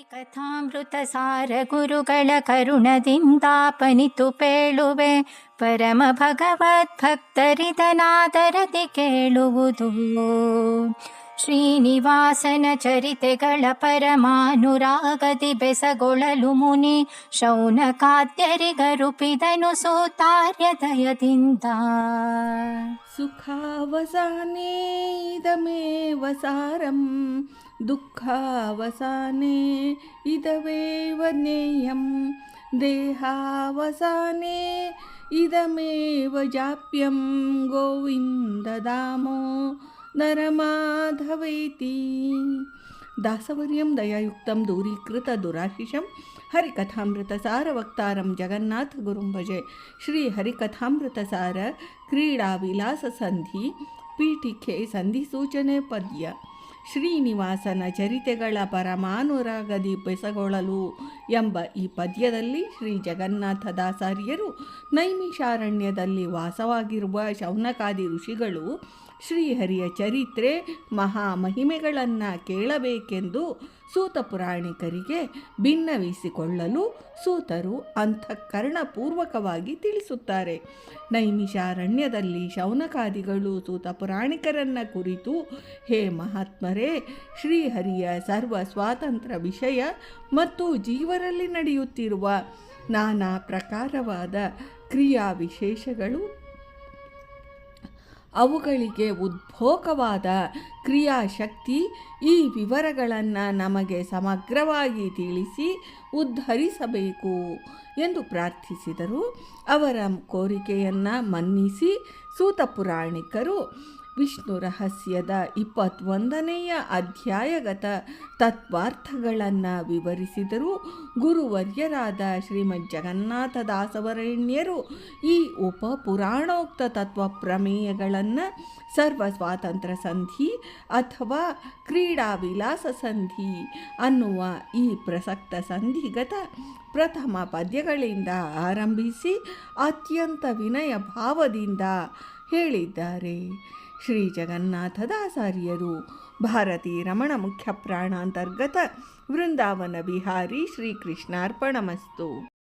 ಕಥಾಮೃತ ಸಾರ ಗುರುಗಳ ಕರುಣದಿಂದಾಪನಿತು ಪೇಳುವೆ. ಪರಮ ಭಗವತ್ ಭಕ್ತರಿದನಾದರದಿ ಕೇಳುವುದು ಶ್ರೀನಿವಾಸನ ಚರಿತೆಗಳ ಪರಮಾನುರಾಗದಿ ಬೆಸಗೊಳ್ಳಲು ಮುನಿ ಶೌನಕಾದ್ಯರಿಗರುಪಿದನು ಸೋತಾರ್ಯದಯದಿಂದ ಸುಖಾವಸಾನೆ ಇದಮೇವ ಸಾರಂ ದುಃಖಾವಸಾನೆ ಇದವೇವ ನೇಯಂ ದೇಹಾವಸಾನೆ ಇದಮೇವ ಜಾಪ್ಯಂ ಗೋವಿಂದದಾಮೋ ನರಮಾಧವೈತಿ ದಾಸವರ್ಯಂ ದಯಾಯುಕ್ತಂ ದೂರೀಕೃತ ದುರಾಶಿಷಂ ಹರಿಕಥಾಮೃತ ಸಾರ ವಕ್ತಾರಂ ಭಜೆ ಶ್ರೀ ಹರಿಕಥಾಮೃತ ಸಾರ ಕ್ರೀಡಾ ವಿಲಾಸ ಸಂಧಿ ಪೀಠಿಕೆ ಸಂಧಿ ಸೂಚನೆ ಪದ್ಯ ಶ್ರೀನಿವಾಸನ ಚರಿತೆಗಳ ಪರಮಾನುರಾಗದಿ ಬೆಸಗೊಳ್ಳಲು ಎಂಬ ಈ ಪದ್ಯದಲ್ಲಿ ಶ್ರೀ ಜಗನ್ನಾಥ ಜಗನ್ನಾಥದಾಸಾರ್ಯರು ನೈಮಿಷಾರಣ್ಯದಲ್ಲಿ ವಾಸವಾಗಿರುವ ಶೌನಕಾದಿ ಋಷಿಗಳು ಶ್ರೀಹರಿಯ ಚರಿತ್ರೆ ಮಹಾಮಹಿಮೆಗಳನ್ನು ಕೇಳಬೇಕೆಂದು ಸೂತ ಪುರಾಣಿಕರಿಗೆ ಭಿನ್ನವಿಸಿಕೊಳ್ಳಲು ಸೂತರು ಅಂತಃಕರಣಪೂರ್ವಕವಾಗಿ ತಿಳಿಸುತ್ತಾರೆ. ನೈಮಿಷಾರಣ್ಯದಲ್ಲಿ ಶೌನಕಾದಿಗಳು ಸೂತ ಪುರಾಣಿಕರನ್ನ ಕುರಿತು, ಹೇ ಮಹಾತ್ಮರೇ, ಶ್ರೀಹರಿಯ ಸರ್ವ ಸ್ವಾತಂತ್ರ್ಯ ವಿಷಯ ಮತ್ತು ಜೀವರಲ್ಲಿ ನಡೆಯುತ್ತಿರುವ ನಾನಾ ಪ್ರಕಾರವಾದ ಕ್ರಿಯಾ ವಿಶೇಷಗಳು ಅವುಗಳಿಗೆ ಉದ್ಭೋಗವಾದ ಕ್ರಿಯಾಶಕ್ತಿ ಈ ವಿವರಗಳನ್ನು ನಮಗೆ ಸಮಗ್ರವಾಗಿ ತಿಳಿಸಿ ಉದ್ಧರಿಸಬೇಕು ಎಂದು ಪ್ರಾರ್ಥಿಸಿದರು. ಅವರ ಕೋರಿಕೆಯನ್ನು ಮನ್ನಿಸಿ ಸೂತ ಪುರಾಣಿಕರು ವಿಷ್ಣು ರಹಸ್ಯದ ಇಪ್ಪತ್ತೊಂದನೆಯ ಅಧ್ಯಾಯಗತ ತತ್ವಾರ್ಥಗಳನ್ನು ವಿವರಿಸಿದರು. ಗುರುವರ್ಯರಾದ ಶ್ರೀಮದ್ ಜಗನ್ನಾಥದಾಸವರಣ್ಯರು ಈ ಉಪ ಪುರಾಣೋಕ್ತ ತತ್ವ ಪ್ರಮೇಯಗಳನ್ನು ಸರ್ವ ಸ್ವಾತಂತ್ರ್ಯ ಸಂಧಿ ಅಥವಾ ಕ್ರೀಡಾ ವಿಲಾಸ ಸಂಧಿ ಅನ್ನುವ ಈ ಪ್ರಸಕ್ತ ಸಂಧಿಗತ ಪ್ರಥಮ ಪದ್ಯಗಳಿಂದ ಆರಂಭಿಸಿ ಅತ್ಯಂತ ವಿನಯ ಭಾವದಿಂದ ಹೇಳಿದ್ದಾರೆ. ಶ್ರೀ ಜಗನ್ನಾಥದಾಸಾರ್ಯರು ಭಾರತೀ ರಮಣ ಮುಖ್ಯ ಪ್ರಾಣಾಂತರ್ಗತ ವೃಂದಾವನ ಬಿಹಾರಿ ಶ್ರೀಕೃಷ್ಣಾರ್ಪಣಮಸ್ತು.